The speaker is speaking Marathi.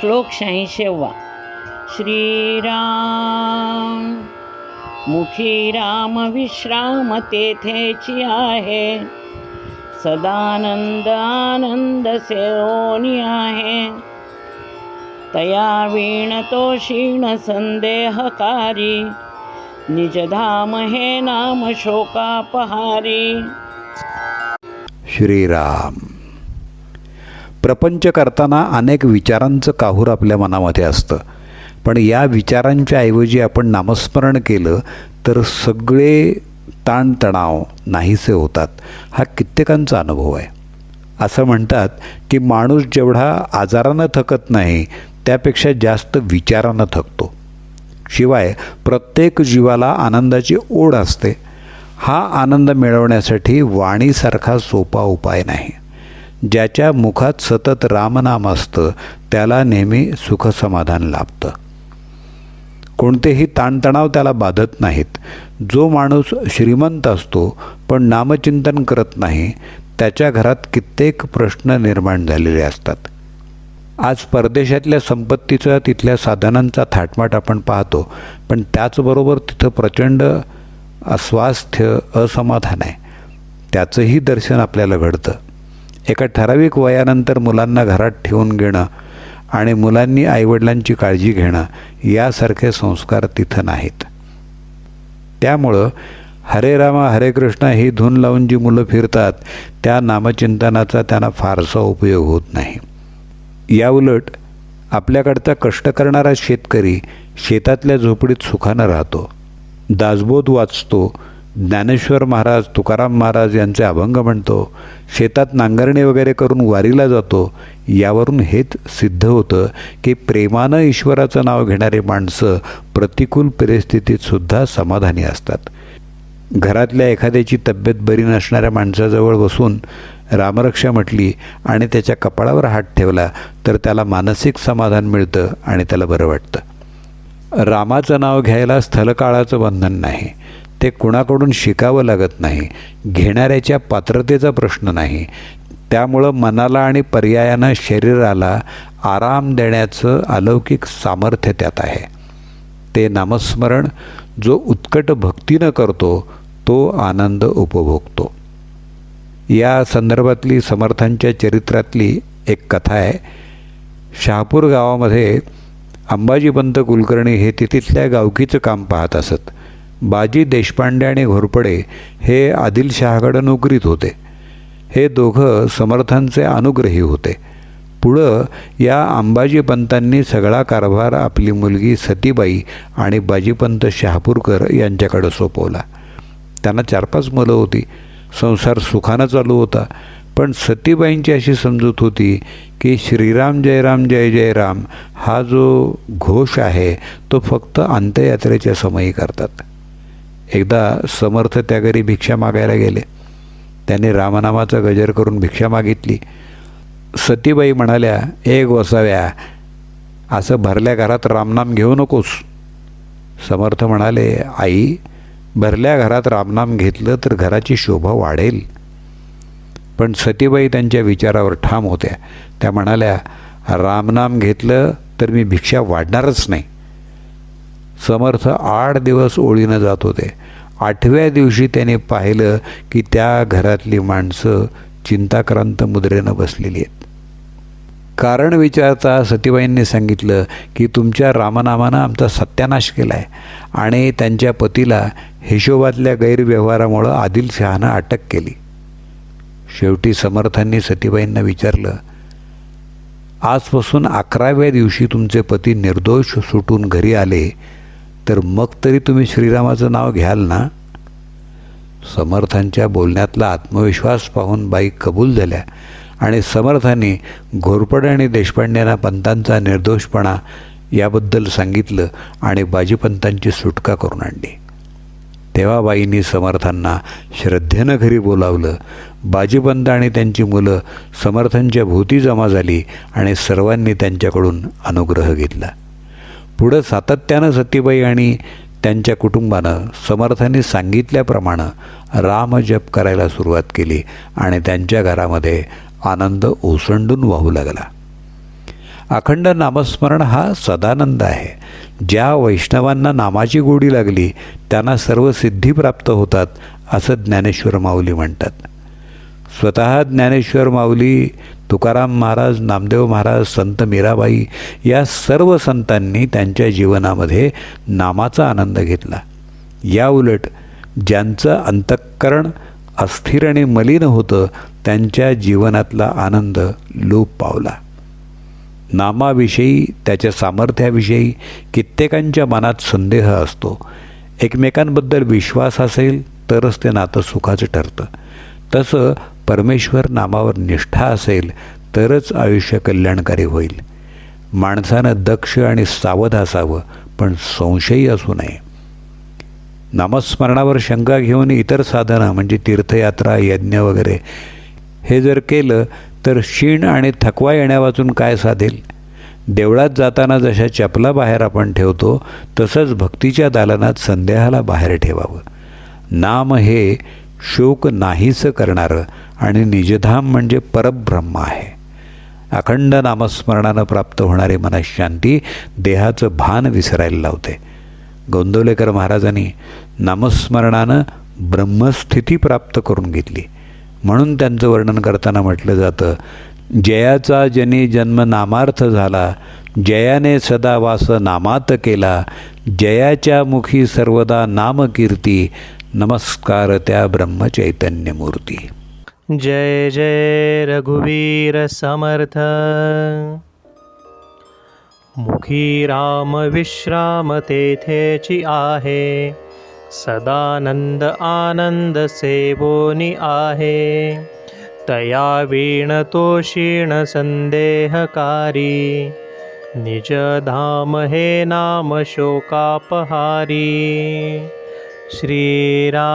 श्लोक शहाऐंशीवा. श्रीराम मुखी राम विश्राम तेथेची आहे. सदानंद आनंद सेवनी आहे. तया वीण तो क्षीण संदेहकारी निजधाम हे नाम शोकापहारी. श्रीराम. प्रपंच करताना अनेक विचारांचं काहूर आपल्या मनामध्ये असतं. पण या विचारांच्या ऐवजी आपण नामस्मरण केलं तर सगळे ताणतणाव नाहीसे होतात. हा कित्येकांचा अनुभव आहे. असं म्हणतात की माणूस जेवढा आजारानं थकत नाही त्यापेक्षा जास्त विचारानं थकतो. शिवाय प्रत्येक जीवाला आनंदाची ओढ असते. हा आनंद मिळवण्यासाठी वाणीसारखा सोपा उपाय नाही. ज्याच्या मुखात सतत रामनाम असतं त्याला नेहमी सुखसमाधान लाभतं. कोणतेही ताणतणाव त्याला बाधत नाहीत. जो माणूस श्रीमंत असतो पण नामचिंतन करत नाही त्याच्या घरात कित्येक प्रश्न निर्माण झालेले असतात. आज परदेशातल्या संपत्तीचा तिथल्या साधनांचा थाटमाट आपण पाहतो पण त्याचबरोबर तिथं प्रचंड अस्वास्थ्य असमाधान आहे. त्याचंही दर्शन आपल्याला घडतं. एका ठराविक वयानंतर मुलांना घरात ठेवून घेणं आणि मुलांनी आईवडिलांची काळजी घेणं यासारखे संस्कार तिथं नाहीत. त्यामुळं हरे रामा हरे कृष्ण ही धून लावून जी मुलं फिरतात त्या नामचिंतनाचा त्यांना फारसा उपयोग होत नाही. याउलट आपल्याकडचा कष्ट करणारा शेतकरी शेतातल्या झोपडीत सुखानं राहतो दासबोध वाचतो ज्ञानेश्वर महाराज तुकाराम महाराज यांचे अभंग म्हणतो शेतात नांगरणी वगैरे करून वारीला जातो यावरून हेच सिद्ध होतं की प्रेमानं ईश्वराचं नाव घेणारे माणसं प्रतिकूल परिस्थितीतसुद्धा समाधानी असतात. घरातल्या एखाद्याची तब्येत बरी नसणाऱ्या माणसाजवळ बसून रामरक्षा म्हटली आणि त्याच्या कपाळावर हात ठेवला तर त्याला मानसिक समाधान मिळतं आणि त्याला बरं वाटतं. रामाचं नाव घ्यायला स्थलकाळाचं बंधन नाही. ते कुणाकडून शिकावं लागत नाही घेणाऱ्याच्या पात्रतेचा प्रश्न नाही. त्यामुळं मनाला आणि पर्यायानं शरीराला आराम देण्याचं अलौकिक सामर्थ्य त्यात आहे. ते नामस्मरण जो उत्कट भक्तीनं करतो तो आनंद उपभोगतो. या संदर्भातली समर्थांच्या चरित्रातली एक कथा आहे. शहापूर गावामध्ये अंबाजीपंत कुलकर्णी हे तिथल्या गावकीचं काम पाहत असत. बाजी देशपांडे आणि घोरपडे हे आदिलशहाकडं नोकरीत होते. हे दोघं समर्थांचे अनुग्रही होते. पुढं या अंबाजीपंतांनी सगळा कारभार आपली मुलगी सतीबाई आणि बाजीपंत शहापूरकर यांच्याकडं सोपवला. त्यांना चार पाच मुलं होती. संसार सुखानं चालू होता. पण सतीबाईंची अशी समजूत होती की श्रीराम जयराम जय जयराम हा जो घोष आहे तो फक्त अंत्ययात्रेच्या समयी करतात. एकदा समर्थ त्या घरी भिक्षा मागायला गेले. त्यांनी रामनामाचा गजर करून भिक्षा मागितली. सतीबाई म्हणाल्या एक वसाव्या असं भरल्या घरात रामनाम घेऊ नकोस. समर्थ म्हणाले आई भरल्या घरात रामनाम घेतलं तर घराची शोभा वाढेल. पण सतीबाई त्यांच्या विचारावर ठाम होत्या. त्या म्हणाल्या रामनाम घेतलं तर मी भिक्षा वाढणारच नाही. समर्थ आठ दिवस ओळीनं जात होते. आठव्या दिवशी त्याने पाहिलं की त्या घरातली माणसं चिंताक्रांत मुद्रेनं बसलेली आहेत. कारण विचारता सतीबाईंनी सांगितलं की तुमच्या रामनामानं आमचा सत्यानाश केला आहे आणि त्यांच्या पतीला हिशोबातल्या गैरव्यवहारामुळं आदिलशहानं अटक केली. शेवटी समर्थांनी सतीबाईंना विचारलं आजपासून अकराव्या दिवशी तुमचे पती निर्दोष सुटून घरी आले तर मग तरी तुम्ही श्रीरामाचं नाव घ्याल ना? समर्थांच्या बोलण्यातला आत्मविश्वास पाहून बाई कबूल झाल्या आणि समर्थांनी घोरपडे आणि देशपांड्यांना पंतांचा निर्दोषपणा याबद्दल सांगितलं आणि बाजीपंतांची सुटका करून आणली. तेव्हा बाईंनी समर्थांना श्रद्धेनं घरी बोलावलं. बाजीपंत आणि त्यांची मुलं समर्थांच्या भोवती जमा झाली आणि सर्वांनी त्यांच्याकडून अनुग्रह घेतला. पुढं सातत्यानं सतीबाई आणि त्यांच्या कुटुंबानं समर्थांनी सांगितल्याप्रमाणे रामजप करायला सुरुवात केली आणि त्यांच्या घरामध्ये आनंद ओसंडून वाहू लागला. अखंड नामस्मरण हा सदानंद आहे. ज्या वैष्णवांना नामाची गोडी लागली त्यांना सर्व सिद्धी प्राप्त होतात असं ज्ञानेश्वर माऊली म्हणतात. स्वतः ज्ञानेश्वर माऊली तुकाराम महाराज नामदेव महाराज संत मीराबाई या सर्व संतांनी त्यांच्या जीवनामध्ये नामाचा आनंद घेतला. या उलट ज्यांचं अंतःकरण अस्थिर आणि मलिन होतं त्यांच्या जीवनातला आनंद लोप पावला. नामाविषयी त्याच्या सामर्थ्याविषयी कित्येकांच्या मनात संदेह असतो. एकमेकांबद्दल विश्वास असेल तरच ते नातं सुखाचं ठरतं. तसं परमेश्वर नामावर निष्ठा असेल तरच आयुष्य कल्याणकारी होईल. माणसानं दक्ष आणि सावध असावं पण संशयी असू नये. नामस्मरणावर शंका घेऊन इतर साधनं म्हणजे तीर्थयात्रा यज्ञ वगैरे हे जर केलं तर शीण आणि थकवा येण्यावाचून काय साधेल? देवळात जाताना जशा चपला बाहेर आपण ठेवतो तसंच भक्तीच्या दालनात संदेहाला बाहेर ठेवावं. नाम हे शोक नाहीसं करणारं आणि निजधाम म्हणजे परब्रह्म आहे. अखंड नामस्मरणानं प्राप्त होणारी मनशांती देहाचं भान विसरायला लावते. गोंदवलेकर महाराजांनी नामस्मरणानं ब्रह्मस्थिती प्राप्त करून घेतली. म्हणून त्यांचं वर्णन करताना म्हटलं जातं जयाचा जनी जन्म नामार्थ झाला जयाने सदा वास नामात केला जयाच्या मुखी सर्वदा नामकीर्ती नमस्कार त्या ब्रह्मचैतन्यमूर्ती। जय जय रघुवीर समर्थ। मुखी राम विश्राम तेथेची आहे। सदानंद आनंद सेवोनी आहे। तया वीण तो क्षीण संदेहकारी। निज धाम हे नाम शोकापहारी श्रीरा